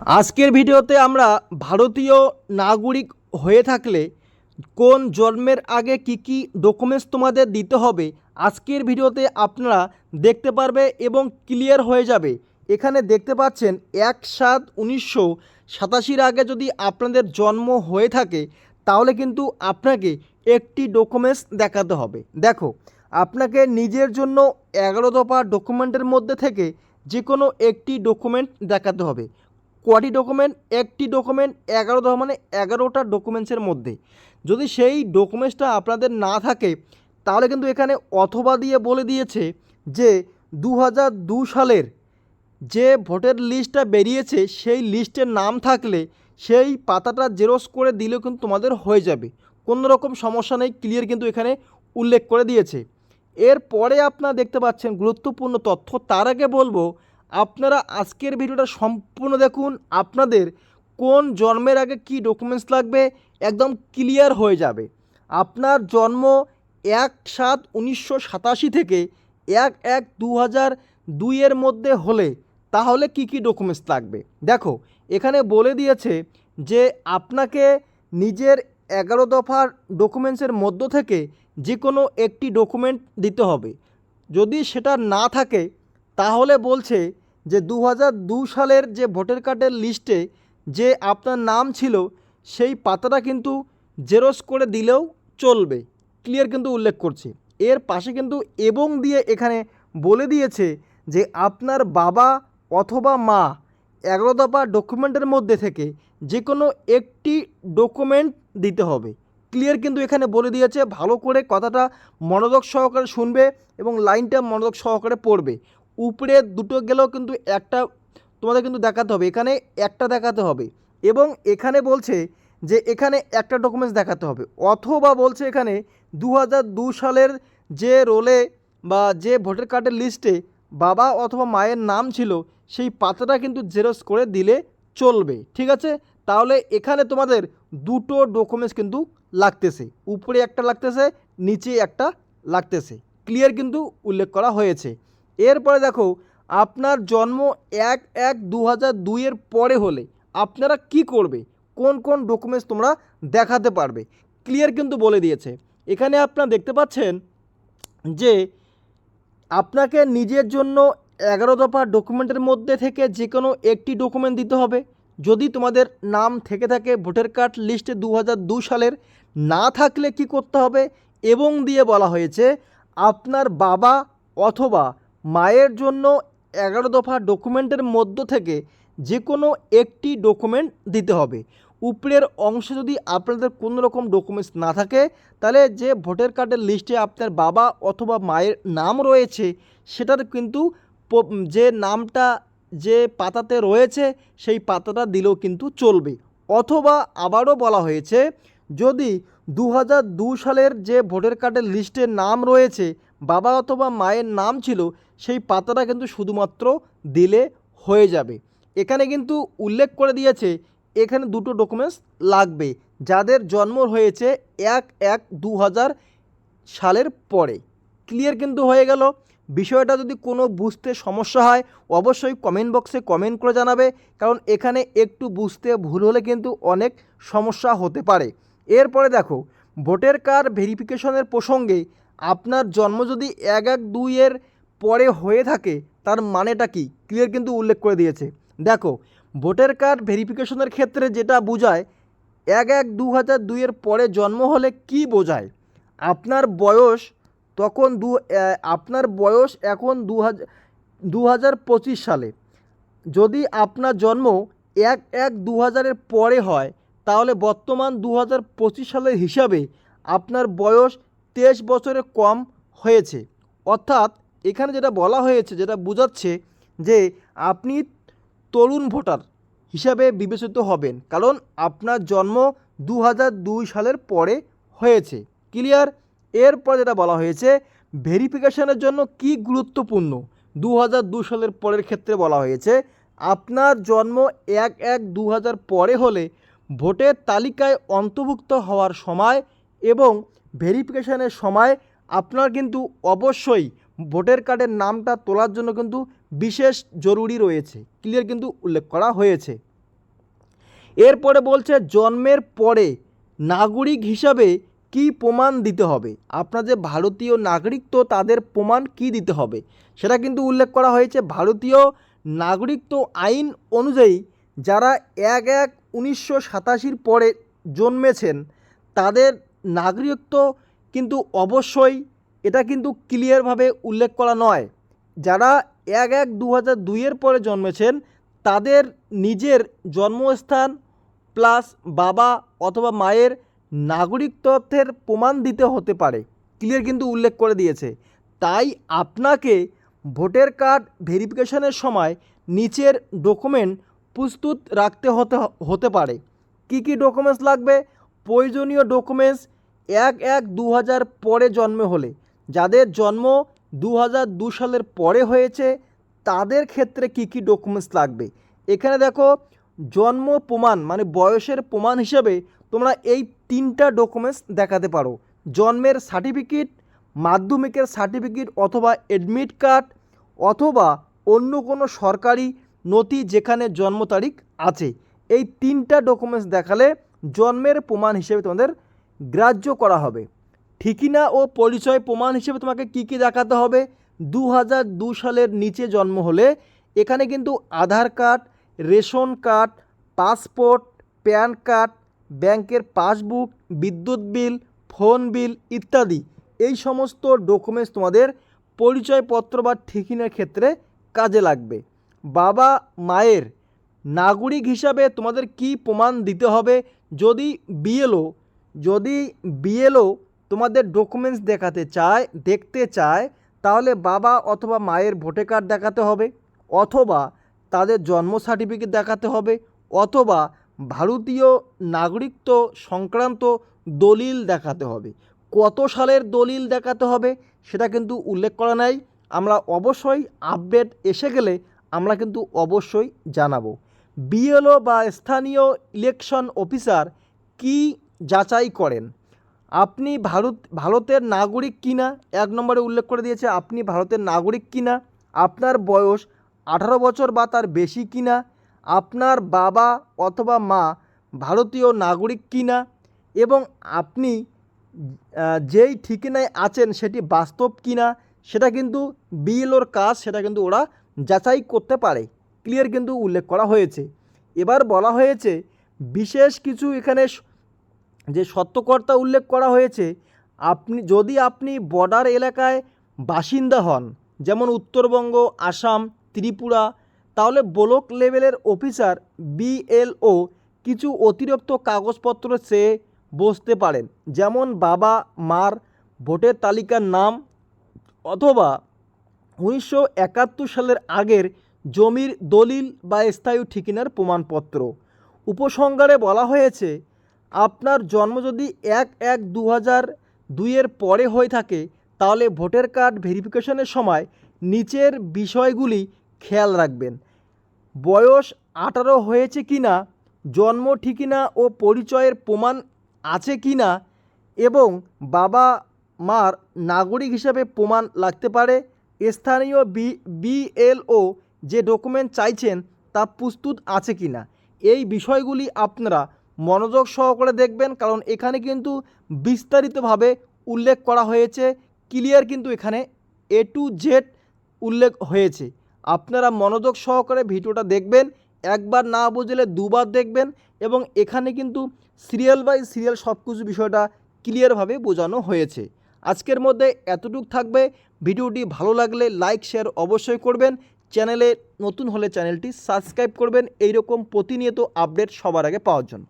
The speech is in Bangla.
আজকের ভিডিওতে আমরা ভারতীয় নাগরিক হয়ে থাকলে কোন জন্মের আগে কি কি ডকুমেন্টস তোমাদের দিতে হবে, আজকের ভিডিওতে আপনারা দেখতে পারবে এবং ক্লিয়ার হয়ে যাবে। এখানে দেখতে পাচ্ছেন এক সাত উনিশশো সাতাশির আগে যদি আপনাদের জন্ম হয়ে থাকে, তাহলে কিন্তু আপনাকে একটি ডকুমেন্টস দেখাতে হবে। দেখো, আপনাকে নিজের জন্য এগারো দফা ডকুমেন্টের মধ্যে থেকে যে কোনো একটি ডকুমেন্ট দেখাতে হবে। কটি ডকুমেন্ট, একটি ডকুমেন্ট, এগারো দফা মানে এগারোটা ডকুমেন্টসের মধ্যে। যদি সেই ডকুমেন্টসটা আপনাদের না থাকে, তাহলে কিন্তু এখানে অথবা দিয়ে বলে দিয়েছে যে দু হাজার দু সালের যে ভোটের লিস্টটা বেরিয়েছে, সেই লিস্টের নাম থাকলে সেই পাতাটা জেরক্স করে দিলেও কিন্তু তোমাদের হয়ে যাবে। কোনো রকম সমস্যা নেই, ক্লিয়ার কিন্তু এখানে উল্লেখ করে দিয়েছে। এরপরে আপনারা দেখতে পাচ্ছেন গুরুত্বপূর্ণ তথ্য। তার আগে বলব আপনারা আজকের ভিডিওটা সম্পূর্ণ দেখুন। আপনাদের কোন জন্মের আগে কি ডকুমেন্টস লাগবে একদম ক্লিয়ার হয়ে যাবে। আপনার জন্ম এক সাত উনিশশো সাতাশি থেকে এক এক দু হাজার দুইয়ের মধ্যে হলে তাহলে কি কি ডকুমেন্টস লাগবে? দেখো, এখানে বলে দিয়েছে যে আপনাকে নিজের এগারো দফার ডকুমেন্টসের মধ্য থেকে যে কোনো একটি ডকুমেন্ট দিতে হবে। যদি সেটা না থাকে, তাহলে বলছে যে দু সালের যে ভোটার কার্ডের লিস্টে যে আপনার নাম ছিল, সেই পাতাটা কিন্তু জেরক্স করে দিলেও চলবে। ক্লিয়ার কিন্তু উল্লেখ করছে। এর পাশে কিন্তু এবং দিয়ে এখানে বলে দিয়েছে যে আপনার বাবা অথবা মা এগারো দফা ডকুমেন্টের মধ্যে থেকে যে কোনো একটি ডকুমেন্ট দিতে হবে। ক্লিয়ার কিন্তু এখানে বলে দিয়েছে, ভালো করে কথাটা মনোযোগ সহকারে শুনবে এবং লাইনটা মনোযোগ সহকারে পড়বে। উপরে দুটো গেলেও কিন্তু একটা তোমাদের কিন্তু দেখাতে হবে, এখানে একটা দেখাতে হবে এবং এখানে বলছে যে এখানে একটা ডকুমেন্টস দেখাতে হবে, অথবা বলছে এখানে দু সালের যে রোলে বা যে ভোটার কার্ডের লিস্টে বাবা অথবা মায়ের নাম ছিল, সেই পাতাটা কিন্তু জেরক্স করে দিলে চলবে, ঠিক আছে? তাহলে এখানে তোমাদের দুটো ডকুমেন্টস কিন্তু লাগতেছে, উপরে একটা লাগতেছে, নিচে একটা লাগতেছে ক্লিয়ার কিন্তু উল্লেখ করা হয়েছে। এরপরে দেখো, আপনার জন্ম এক এক দু হাজার দুইয়ের পরে হলে আপনারা কি করবে? কোন কোন ডকুমেন্টস তোমরা দেখাতে পারবে? ক্লিয়ার কিন্তু বলে দিয়েছে। এখানে আপনারা দেখতে পাচ্ছেন যে আপনাকে নিজের জন্য এগারো দফা ডকুমেন্টের মধ্যে থেকে যে কোনো একটি ডকুমেন্ট দিতে হবে। যদি তোমাদের নাম থেকে থাকে, ভোটার কার্ড লিস্টে দু সালের, না থাকলে কি করতে হবে? এবং দিয়ে বলা হয়েছে, আপনার বাবা অথবা মায়ের জন্য এগারো দফা ডকুমেন্টের মধ্য থেকে যে কোনো একটি ডকুমেন্ট দিতে হবে। উপরের অংশে যদি আপনাদের কোনো রকম ডকুমেন্টস না থাকে, তাহলে যে ভোটার কার্ডের লিস্টে আপনার বাবা অথবা মায়ের নাম রয়েছে, সেটার কিন্তু যে নামটা যে পাতাতে রয়েছে, সেই পাতাটা দিলেও কিন্তু চলবে। অথবা আবারও বলা হয়েছে, যদি দু সালের যে ভোটার কার্ডের লিস্টে নাম রয়েছে বাবা অথবা মায়ের নাম ছিল, সেই পাতাটা কিন্তু শুধুমাত্র দিলে হয়ে যাবে। এখানে কিন্তু উল্লেখ করে দিয়েছে, এখানে দুটো ডকুমেন্টস লাগবে, যাদের জন্ম হয়েছে এক এক দু হাজার সালের পরে। ক্লিয়ার কিন্তু হয়ে গেল। বিষয়টা যদি কোনো বুঝতে সমস্যা হয়, অবশ্যই কমেন্ট বক্সে কমেন্ট করে জানাবে, কারণ এখানে একটু বুঝতে ভুল হলে কিন্তু অনেক সমস্যা হতে পারে। এরপরে দেখো, ভোটার কার্ড ভেরিফিকেশনের প্রসঙ্গে আপনার জন্ম যদি এক এক দুইয়ের পরে হয়ে থাকে, তার মানেটা কি? ক্লিয়ার কিন্তু উল্লেখ করে দিয়েছে। দেখো, ভোটার কার্ড ভেরিফিকেশনের ক্ষেত্রে যেটা বোঝায়, এক এক দু হাজার দুইয়ের পরে জন্ম হলে কি বোঝায়? আপনার বয়স তখন দু আপনার বয়স এখন দু হাজার দু হাজার পঁচিশ সালে। যদি আপনার জন্ম এক এক দু হাজারের পরে হয়, তাহলে বর্তমান দু হাজার পঁচিশ সালের হিসাবে আপনার বয়স তেইশ বছরের কম হয়েছে। অর্থাৎ এখানে যেটা বলা হয়েছে, যেটা বোঝাচ্ছে যে আপনি তরুণ ভোটার হিসাবে বিবেচিত হবেন, কারণ আপনার জন্ম দু সালের পরে হয়েছে। ক্লিয়ার? এরপর যেটা বলা হয়েছে, ভেরিফিকেশনের জন্য কি গুরুত্বপূর্ণ? দু সালের পরের ক্ষেত্রে বলা হয়েছে, আপনার জন্ম এক এক দু পরে হলে ভোটের তালিকায় অন্তর্ভুক্ত হওয়ার সময় এবং ভেরিফিকেশনের সময় আপনার কিন্তু অবশ্যই ভোটার কার্ডের নামটা তোলার জন্য কিন্তু বিশেষ জরুরি রয়েছে। ক্লিয়ার কিন্তু উল্লেখ করা হয়েছে। এরপরে বলছে, জন্মের পরে নাগরিক হিসাবে কি প্রমাণ দিতে হবে? আপনার যে ভারতীয় নাগরিক, তো তাদের প্রমাণ কি দিতে হবে? সেটা কিন্তু উল্লেখ করা হয়েছে। ভারতীয় নাগরিকত্ব আইন অনুযায়ী যারা এক এক উনিশশো সাতাশির পরে জন্মেছেন, তাদের নাগরিকত্ব কিন্তু অবশ্যই এটা কিন্তু ক্লিয়ারভাবে উল্লেখ করা নয়। যারা এক এক দু হাজার দুইয়ের পরে জন্মেছেন, তাদের নিজের জন্মস্থান প্লাস বাবা অথবা মায়ের নাগরিকত্বের প্রমাণ দিতে হতে পারে। ক্লিয়ার কিন্তু উল্লেখ করে দিয়েছে। তাই আপনাকে ভোটার কার্ড ভেরিফিকেশনের সময় নিচের ডকুমেন্ট প্রস্তুত রাখতে হতে হতে পারে। কি কি ডকুমেন্টস লাগবে? প্রয়োজনীয় ডকুমেন্টস এক এক দু হাজার পরে জন্মে হলে। যাদের জন্ম দু হাজার দু সালের পরে হয়েছে, তাদের ক্ষেত্রে কি কি ডকুমেন্টস লাগবে? এখানে দেখো, জন্ম প্রমাণ মানে বয়সের প্রমাণ হিসেবে তোমরা এই তিনটা ডকুমেন্টস দেখাতে পারো। জন্মের সার্টিফিকেট মাধ্যমিকের সার্টিফিকেট অথবা অ্যাডমিট কার্ড অথবা অন্য কোনো সরকারি নথি যেখানে জন্ম তারিখ আছে। এই তিনটা ডকুমেন্টস দেখালে জন্মের প্রমাণ হিসেবে তোমাদের গ্রাহ্য করা হবে। ঠিকিনা ও পরিচয় প্রমাণ হিসেবে তোমাকে কি কি দেখাতে হবে? দু হাজার দু সালের নিচে জন্ম হলে এখানে কিন্তু Aadhaar card, ration card, passport, PAN card, ব্যাংকের পাসবুক, বিদ্যুৎ বিল, ফোন বিল ইত্যাদি। এই সমস্ত ডকুমেন্টস তোমাদের পরিচয়পত্র বা ঠিকিনার ক্ষেত্রে কাজে লাগবে। বাবা, মায়ের নাগরিক হিসাবে তোমাদের কি প্রমাণ দিতে হবে? যদি বিএলও যদি বিএলও তোমাদের ডকুমেন্টস দেখাতে চায়, দেখতে চায়, তাহলে বাবা অথবা মায়ের ভোটার কার্ড দেখাতে হবে, অথবা তাদের জন্ম সার্টিফিকেট দেখাতে হবে, অথবা ভারতীয় নাগরিকত্ব সংক্রান্ত দলিল দেখাতে হবে। কত সালের দলিল দেখাতে হবে সেটা কিন্তু উল্লেখ করা নাই। আমরা অবশ্যই আপডেট এসে গেলে আমরা কিন্তু অবশ্যই জানাব। বিএলও বা স্থানীয় ইলেকশন অফিসার কি যাচাই করেন? আপনি ভারত, ভারতের নাগরিক কিনা? এক নম্বরে উল্লেখ করে দিয়েছে, আপনি ভারতের নাগরিক কিনা? আপনার বয়স আঠারো বছর বা তার বেশি কিনা? আপনার বাবা অথবা মা ভারতীয় নাগরিক কিনা? এবং আপনি যেই ঠিকানায় আছেন সেটি বাস্তব কিনা? সেটা কিন্তু বিএলওর কাজ, সেটা কিন্তু ওরা যাচাই করতে পারে। ক্লিয়ার কিন্তু উল্লেখ করা হয়েছে। এবার বলা হয়েছে, বিশেষ কিছু এখানে যে সত্যকর্তা উল্লেখ করা হয়েছে, আপনি, যদি আপনি বর্ডার এলাকায় বাসিন্দা হন, যেমন উত্তরবঙ্গ, আসাম, ত্রিপুরা, তাহলে ব্লক লেভেলের অফিসার বিএলও কিছু অতিরিক্ত কাগজপত্র চেয়ে বসতে পারেন। যেমন বাবা, মার ভোটের তালিকার নাম, অথবা উনিশশো একাত্তর সালের আগের জমির দলিল বা স্থায়ী ঠিকানার প্রমাণপত্র। উপসংহারে বলা হয়েছে, আপনার জন্ম যদি এক এক দু হাজার দুইয়ের পরে হয়ে থাকে, তাহলে ভোটার কার্ড ভেরিফিকেশনের সময় নিচের বিষয়গুলি খেয়াল রাখবেন। বয়স আঠারো হয়েছে কি না জন্ম ঠিকানা ও পরিচয়ের প্রমাণ আছে কি না এবং বাবা মার নাগরিক হিসাবে প্রমাণ লাগতে পারে, স্থানীয় বি, বিএলও যে ডকুমেন্ট চাইছেন তা প্রস্তুত আছে কি না? এই বিষয়গুলি আপনারা মনোযোগ সহকারে দেখবেন, কারণ এখানে কিন্তু বিস্তারিতভাবে উল্লেখ করা হয়েছে, ক্লিয়ার কিন্তু এখানে এ টু জেড উল্লেখ হয়েছে। আপনারা মনোযোগ সহকারে ভিডিওটা দেখবেন, একবার না বুঝলে দুবার দেখবেন এবং এখানে কিন্তু সিরিয়াল বাই সিরিয়াল সব কিছু বিষয়টা ক্লিয়ারভাবে বোঝানো হয়েছে। আজকের মধ্যে এতটুক থাকবে। ভিডিওটি ভালো লাগলে লাইক, শেয়ার অবশ্যই করবেন। চ্যানেলে নতুন হলে চ্যানেলটি সাবস্ক্রাইব করবেন। এইরকম প্রতিনিয়ত আপডেট সবার আগে পাওয়ার জন্য।